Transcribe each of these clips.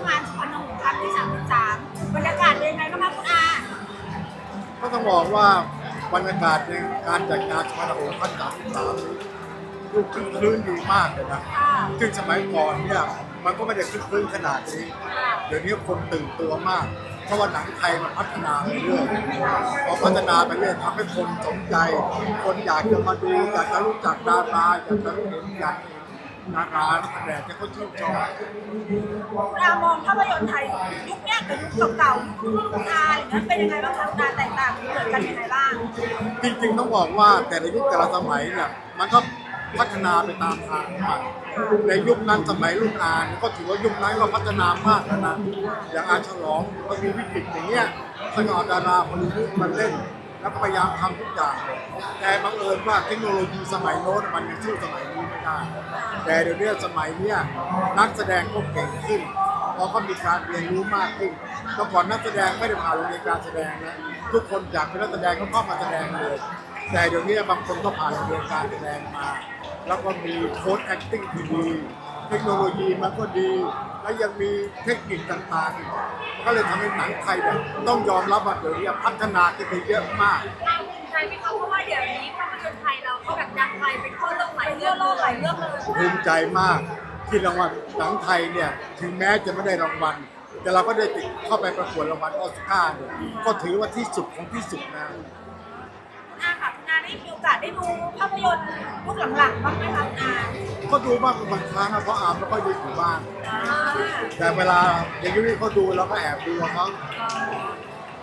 มงานสุพรรณหงส์ครั้งที่33บรรยากาศเป็นยังไงบ้างคะคุณอาก็ต้องบอกว่าบรรยากาศในการจัดงานสมรภูมิพันสามสามดูคลึ้นคลื้นดีมากเลยนะค่ะซึ่งสมัยก่อนเนี่ยมันก็ไม่ได้คลึ้นคลื้นขนาดนี้ เดี๋ยวนี้คนตื่นตัวมาก เพราะว่าหนังไทยมันพัฒนาไปเรื่อยพอพัฒนาไปเรื่อยทำให้คนสนใจ คนอยากจะมาดูอยากจะรู้จักดาราอยากจะรู้เห็นอยาก เห็นนาราแสดงที่เขาชื่นชอบคุณอามองภาพยนตร์ไทยยุคเนี้ยกับยุคเก่าๆยุครุ่นคุณอาอย่างนั้นเป็นยังไงบ้างคะคุณอาแตกต่างเหมือนกันยังไงบ้างจริงๆต้องบอกว่าแต่ละยุคแต่ละสมัยเนี่ยมันก็พัฒนาไปตามทางของมันในยุคนั้นสมัยรุ่นอานก็ถือว่ายุคนั้นก็พัฒนามากแล้วนะอย่างอาฉลองก็มีวิกฤตอย่างเงี้ยสงอดาราคนนี้มาเล่นแล้วก็พยายามทำทุกอย่าง แต่บังเอิญว่าเทคโนโลยีสมัยโน้นมันยังสู้สมัย ได้ แต่เดี๋ยวนี้สมัยเนี้ยนักแสดงก็เก่งขึ้นเพราะเขามีการเรียนรู้มากขึ้นเมื่ก่อนนักแสดงไม่ได้ผ่านโรงเรียนการแสดงนะทุกคนอยากเป็นนักแสดงก็เข้ามาแสดงเลย แต่เดี๋ยวนี้บางคนก็ผ่านโรงเรียนการแสดงมา แล้วก็มีโค้ด acting ที่ดีเทคโนโลยีมันก็ดี และยังมีเทคนิคต่างๆ ก็เลยทำให้หนังไทยเนี่ยต้องยอมรับว่าเดี๋ยวนี้พัฒนาขึ้นไปเยอะมากเราภูมิใจไหมคะเพราะว่าเดี๋ยวนี้ ดังไกลไปทั่วโลกหลายเรื่เรื่อองงโลกหลายเรื่องเลยภูมิใจมากที่รางวัลหนังไทยเนี่ยถึงแม้จะไม่ได้รางวัล แต่เราก็ได้ติดเข้าไปประกวดรางวัลออสการ์เนี่ยก็ถือว่าที่สุดของที่สุดนะคุณอาค่ะคุณอาได้มีโอกาสได้ดูภาพยนตร์ยุคหลังๆบ้างไหมคะคุณอาก็ดูบ้างบางครั้งนะเพราะอามไม่ค่อยได้อยู่บ้านอ่าแต่เวลาอย่างนี้เขาดูเราก็แอบดูเขา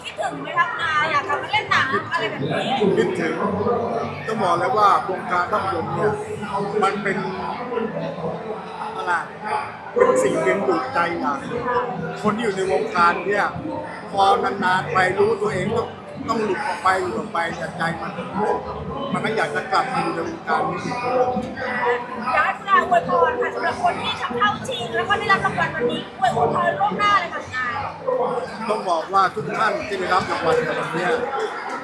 คิดถึงไหมคะคุณอาอยากกลับมาเล่นหนังอะไรแบบนี้คิดถึง ต้องบอกเลยว่าวงการภาพยนตร์เนี่ยมันเป็นอะไรเป็นสิ่งดึงดูดใจอย่างคนที่อยู่ในวงการเนี่ยพอนานๆไปรู้ตัวเองต้องต้องหลุดออกไปหลุดออกไปจากใจมันมันก็อยากจะกลับมาอยู่ในวงการนี้อีกอยากให้คุณอาอวยพรค่ะสำหรับคนที่ทำเข้าชิงแล้วก็ได้รับรางวัลวันนี้อวยพรล่วงหน้าเลยค่ะคุณอาต้องบอกว่าทุกท่านที่ได้รับรางวัลในวันนี้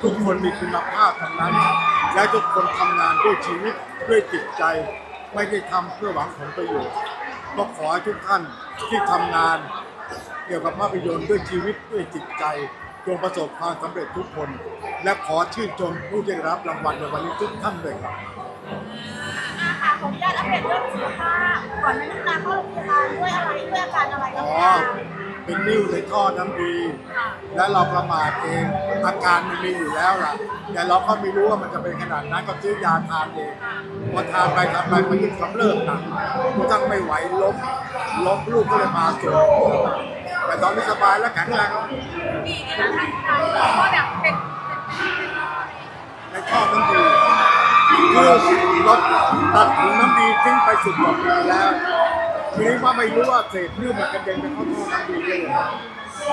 ทุกคนมีคุณภาพทั้งนั้น และทุกคนทำงานด้วยชีวิตด้วยจิตใจ ไม่ได้ทำเพื่อหวังผลประโยชน์ก็ขอให้ทุกท่านที่ทำงาน เกี่ยวกับภาพยนตร์ด้วยชีวิตด้วยจิตใจจงประสบความสำเร็จทุกคน และขอชื่นชมผู้ที่ได้รับรางวัลในวันนี้ทุกท่านเลยครับ อาค่ะขออนุญาตอัปเดตเรื่องสุขภาพก่อนหน้านี้คุณอาเข้าโรงพยาบาลด้วยอะไรด้วยอาการอะไรอ๋บ้างอคะ เป็นนิ้วในท่อน้ำดี และเราประมาทเองอาการมันมีอยู่แล้วล่ะ แต่เราก็ไม่รู้ว่ามันจะเป็นขนาดนั้นก็ซื้อยาทานเองพอทานไปทานไปมันยิ่งกำเริบหนักกระทั่งไม่ไหวล้มล้มลูกก็เลยมาส่งแต่ตอนนี้สบายแล้วแข็งแรงดีนี่นะท่านผู้การก็แบบเป็นในท่อน้ำดีคือเราตัดถุงน้ำดีทิ้งไปสิบกว่าปีแล้ว ทีนี้ว่าไม่รู้ว่าเศษนิ้วมันกระเด็นไปเข้าท่อน้ำดีได้ยังไง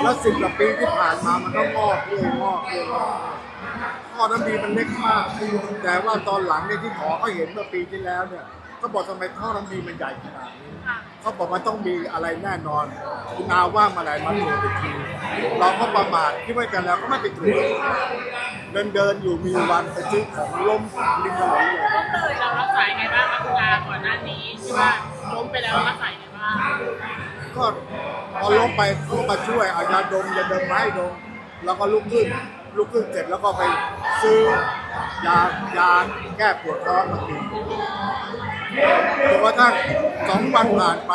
แล้วสิบกว่าปีที่ผ่านมามันก็งอกเรื่อยงอกเรื่อยงอกท่อน้ำดีมันเล็กมาก แต่ว่าตอนหลังเนี่ยที่หมอเขาเห็นเมื่อปีที่แล้วเนี่ยก็บอกทำไมท่อน้ำดีมันใหญ่ขนาดนี้เขาบอกมันต้องมีอะไรแน่นอนคุณอาว่ามาหลายมาตรวจอีกทีเราก็ประมาทที่ไม่กันแล้วก็ไม่ไปตรวจเดินเดินอยู่มีวันไปซื้อของล้มริมถนนเลยล้เลยเรารักษายไงบ้างคะคุณอาก่อนหน้านี้ที่ว่าล้มไปแล้วรักษายไงบ้าง ก็พอล้มไปเขาก็มาช่วยเอายาดมยาดมมาให้ดมแล้วก็ลุกขึ้นลุกขึ้นเสร็จแล้วก็ไปซื้อยายาแก้ปวดท้องมากินจนกระทั่งสองวันผ่านไป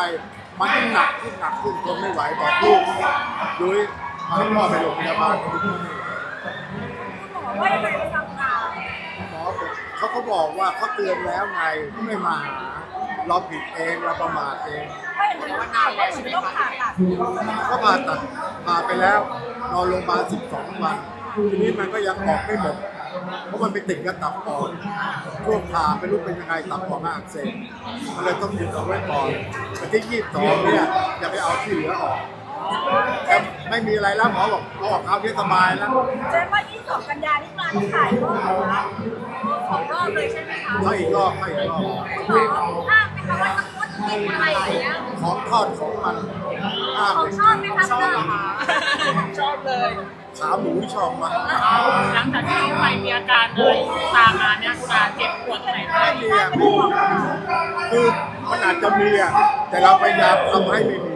มันหนักขึ้นหนักขึ้นทนไม่ไหวบอกลูกดุยให้พ่อไปโรงพยาบาลหมอว่ายังไงบ้างคะคุณอาหมอเขาก็บอกว่าเขาเตือนแล้วไงไม่มาหาเราผิดเองเราประมาทเอง เห็นว่าคุณอาว่าคุณต้องผ่าตัดก็ผ่าตัดผ่าไปแล้วนอนโรงพยาบาล12 วัน ทีนี้มันก็ยังออกไม่หมด เพราะมันไปติดกับตับอ่อนช่วงผ่าไม่รู้เป็นยังไงตับอ่อนอักเสบมันเลยต้องหยุดเอาไว้ก่อนวันที่ 22 เนี่ยอย่าไปเอาที่เหลือออกแต่ไม่มีอะไรแล้วหมอบอกเอาออกเอาที่สบายแล้วแสดงว่า22กันยานี่คุณอาที่ถ่ายก็เหรอคะของรอบเลยใช่ไหมคะเขาอีกรอบเขาอีกรอบหมอห้ามไหมคะว่าต้องงดกินอะไรอย่างเงี้ย ของทอดของมันห้ามของชอบไหมคะคุณอาชอบเลยขาหมูชอบมากหลังจากที่ไปมีอาการเลยตามมาเนี่ยคุณอาเจ็บปวดตรงไหนบ้างไม่มีอะคือมันอาจจะมีอะแต่เราพยายามทำให้ไม่มี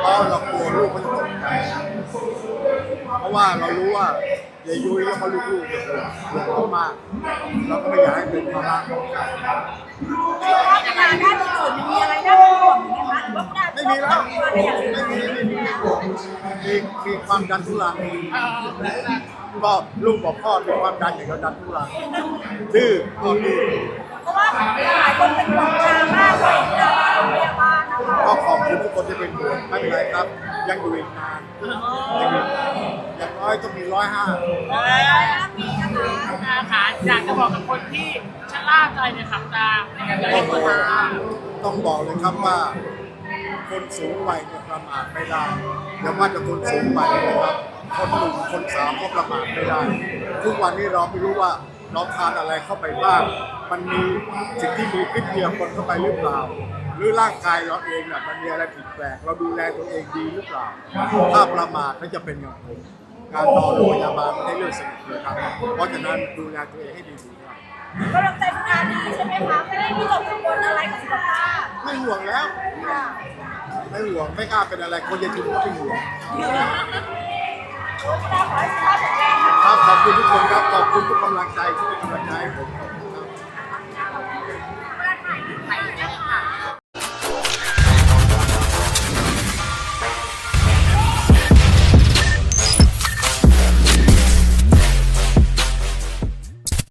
เพราะเรากลัวลูกเขาจะตกใจเพราะว่าเรารู้ว่ายายยุ้ยแล้วก็ลูกๆเนี่ยห่วงเรามากเราก็ไม่อยากให้เป็นภาระของใคร ม่มีแล้วไม่มีไม่มีมีมีความดันทุรังเออก็ลูกบอกพ่อมีความดันอย่างกับดันทุรังดื้อพ่อดื้อเพราะว่าหลายคนเป็นห่วงชามากเลยที่เราโรงพยาบาลนะคะก็ขอบคุณทุกคนที่เป็นห่วงไม่เป็นไรครับ ยังอยู่อีกนานยังอยู่อย่างน้อยต้องมีร้อยห้ามีนะคะคุณอาขาอยากจะบอกกับคนที่ชะล่าใจในขับตาในการจะต้เล่อนงตาต้องบอกเลยครับว่า คนสูงวัยเนี่ยประมาทไม่ได้อย่าว่าแต่คนสูงวัยนะครับคนหนุ่มคนสาวก็ประมาทไม่ได้ ทุกวันนี้เราไม่รู้ว่าเราทานอะไรเข้าไปบ้าง มันมีสิ่งที่มีพิษเดียวคนเข้าไปหรือเปล่า หรือร่างกายเราเองน่ะมันมีอะไรผิดแปลก เราดูแลตัวเองดีหรือเปล่า ถ้าประมาทก็จะเป็นอย่างผมการนอนโรงพยาบาลไม่ได้เรื่องสนุกเลยครับ เพราะฉะนั้นดูแลตัวเองให้ดีๆครับกำลังใจาดีใช่ไหมคะไม่ได้มีตกกังวลอะไรกับสุขภาพไม่ห่วงแล้ว ค่ะไม่ห่วงไม่กล้าเป็นอะไรคนจะถึงก็ไม่ห่วงคุณอาขอให้สุขภาพแข็งแรงค่ะครับขอบคุณทุกคนครับขอบคุณทุกกำลังใจที่เป็นกำลังใจให้ผมขอบ